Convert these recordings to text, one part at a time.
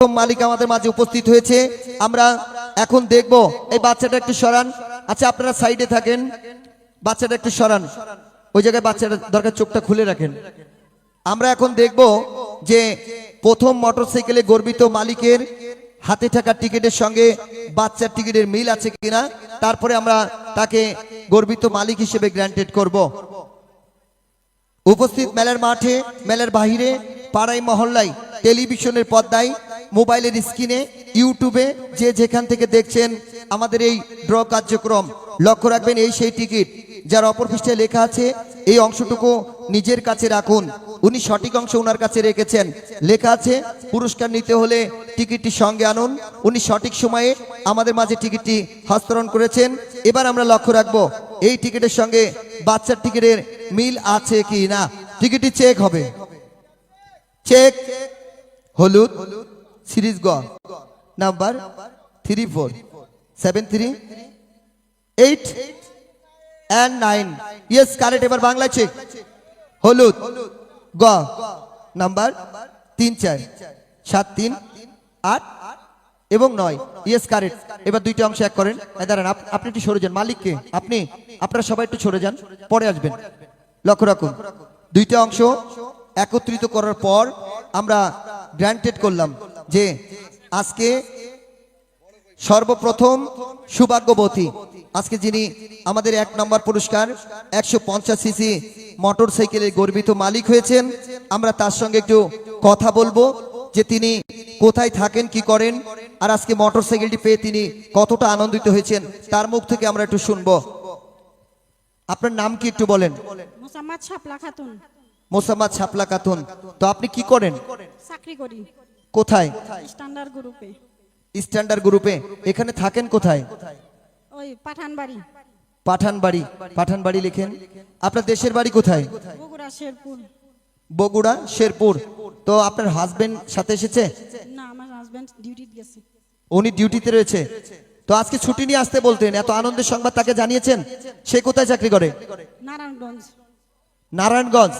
মালিক আমাদের মাঝে উপস্থিত হয়েছে। আমরা এখন দেখব। এই বাচ্চাটা একটু সরান। আচ্ছা আপনারা সাইডে থাকেন। বাচ্চাটা একটু সরান। ওই জায়গায় বাচ্চাটা দরকার চোখটা খুলে রাখেন। আমরা এখন দেখব যে প্রথম মোটরসাইকেলে গর্বিত মালিকের হাতে থাকা টিকিটের সঙ্গে বাচ্চার টিকিটের মিল আছে কিনা, তারপরে আমরা তাকে গর্বিত মালিক হিসেবে গ্র্যান্টেড করব। উপস্থিত মেলার মাঠে, মেলার বাহিরে, পাড়াই মহল্লায়, টেলিভিশনের পর্দায় মোবাইলের স্ক্রিনে, ইউটিউবে যে যেখান থেকে দেখছেন আমাদের এই ড্র কার্যক্রম, লক্ষ্য রাখবেন এই সেই টিকিট, যার অপর পৃষ্ঠায় লেখা আছে, এই অংশটুকু নিজের কাছে রাখুন। উনি সঠিক অংশ ওনার কাছে রেখেছেন। লেখা আছে, পুরস্কার নিতে হলে টিকিটটি সঙ্গে আনুন। উনি সঠিক সময়ে আমাদের মাঝে টিকিটটি হস্তান্তরণ করেছেন। এবার আমরা লক্ষ্য রাখব, এই টিকিটের সঙ্গে বাচ্চার টিকিটের মিল আছে কি না? টিকিটটি চেক হবে। চেক, হলুদ সিরিজ গ, number three four, seven three, eight and nine. Yes correct এবার বাংলা চেক হলুদ, গ, নাম্বার তিন চার, সাত তিন, আট এবং নয়। ইয়েস কারেক্ট এবার দুইটা অংশ এক করেন। দাঁড়ান আপনি একটু সরে যান। মালিককে, আপনি, আপনারা সবাই একটু সরে যান। পরে আসবেন। লক্ষ্য রাখুন। দুইটা অংশ একত্রিত করার পর আমরা গ্র্যান্টেড করলাম। যে আজকে সর্বপ্রথম সৌভাগ্যবতী আজকে যিনি আমাদের এক নম্বর পুরস্কার একশো পঞ্চাশ সিসি মোটর সাইকেলের গর্বিত মালিক হয়েছেন। আমরা তার সঙ্গে একটু কথা বলব যে তিনি কোথায় থাকেন কি করেন আর আজকে মোটর সাইকেলটি পেয়ে তিনি কতটা আনন্দিত হয়েছেন তার মুখ থেকে আমরা একটু শুনব। আপনার নাম কি একটু বলেন? মোসাম্মদ শাপলা খাতুন। মোসাম্মদ ছাপলা কাতুন তো আপনি কি করেন? চাকরি করি। কোথায়? স্ট্যান্ডার্ড গ্রুপে স্ট্যান্ডার্ড গ্রুপে এখানে থাকেন কোথায়? ওই পাঠানবাড়ি। পাঠান বাড়ি পাঠান বাড়ি লিখেন। আপনার দেশের বাড়ি কোথায়? বগুড়া শেরপুর। বগুড়া শেরপুর। তো আপনার হাজবেন্ড সাথে এসেছে? না আমার হাজব্যান্ড ডিউটি গেছে। উনি ডিউটিতে রয়েছে। তো আজকে ছুটি নিয়ে আসতে বলতেন এত আনন্দের সংবাদ তাকে জানিয়েছেন? সে কোথায় চাকরি করে? নারায়ণগঞ্জ। নারায়ণগঞ্জ।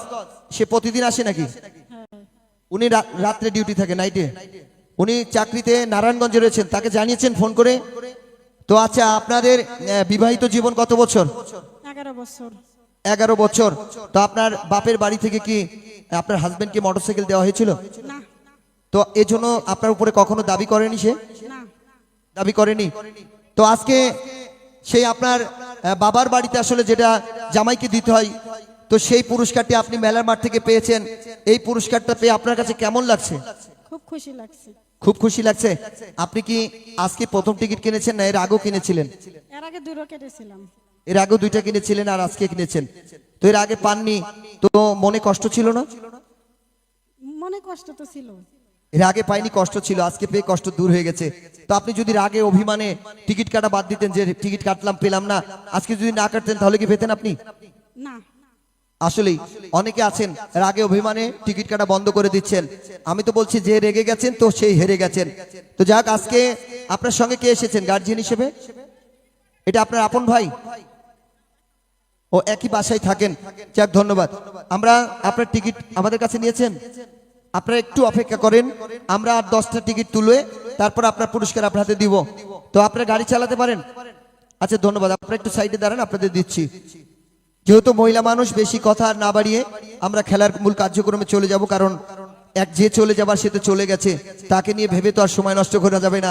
সে প্রতিদিন আসে নাকি? উনি রাত্রে ডিউটি থাকে নাইটে উনি চাকরিতে নারায়ণগঞ্জে রয়েছেন তাকে জানিয়েছেন ফোন করে। তো আচ্ছা আপনাদের বিবাহিত জীবন কত বছর? এগারো বছর। এগারো বছর। তো আপনার বাপের বাড়ি থেকে কি আপনার হাজবেন্ডকে মোটরসাইকেল দেওয়া হয়েছিল? না। তো এজন্য আপনার উপরে কখনো দাবি করেনি সে? না। দাবি করেনি? তো আজকে সেই আপনার বাবার বাড়িতে আসলে যেটা জামাইকে দিতে হয় তো সেই পুরস্কারটি আপনি মেলার মাঠ থেকে পেয়েছেন। এই পুরস্কারটা পেয়ে আপনার কাছে কেমন লাগছে? খুব খুশি লাগছে। খুব খুশি লাগছে? আপনি কি আজকে প্রথম টিকিট কিনেছেন না এর আগেও কিনেছিলেন? এর আগে দূরও কেটেছিলাম। এর আগেও দুইটা কিনেছিলেন আর আজকে কিনেছেন। তো এর আগে পাননি তো মনে কষ্ট ছিল না? মনে কষ্ট তো ছিল। এর আগে পাইনি কষ্ট ছিল। আজকে পেয়ে কষ্ট দূর হয়ে গেছে। তো আপনি যদি রাগে অভিমানে টিকিট কাটা বাদ দিতেন যে টিকিট কাটলাম পেলাম না আজকে যদি না কাটতেন তাহলে কি পেতেন আপনি? না। আসলেই অনেকে আছেন, রাগে অভিমানে টিকিট কাটা বন্ধ করে দিচ্ছেন। আমি তো বলছি যে রেগে গেছেন, তো সেই হেরে গেছেন। তো যাক, আজকে আপনার সঙ্গে কে এসেছেন গার্জিয়ান হিসেবে? এটা আপনার আপন ভাই? ও একই বাসায় থাকেন। যাক, ধন্যবাদ। আমরা আপনার টিকিট আমাদের কাছে নিয়েছেন। আপনারা একটু অপেক্ষা করেন। আমরা আর দশটা টিকিট তুলে তারপর আপনার পুরস্কার আপনার হাতে দিব। তো আপনারা গাড়ি চালাতে পারেন? আচ্ছা ধন্যবাদ। আপনারা একটু সাইডে দাঁড়ান, আপনাদের দিচ্ছি। যেহেতু মহিলা মানুষ, বেশি কথা আর না বাড়িয়ে আমরা খেলার মূল কার্যক্রমে চলে যাব, কারণ এক যে চলে যাবার সে তো চলে গেছে। তাকে নিয়ে ভেবে তো আর সময় নষ্ট করা যাবে না।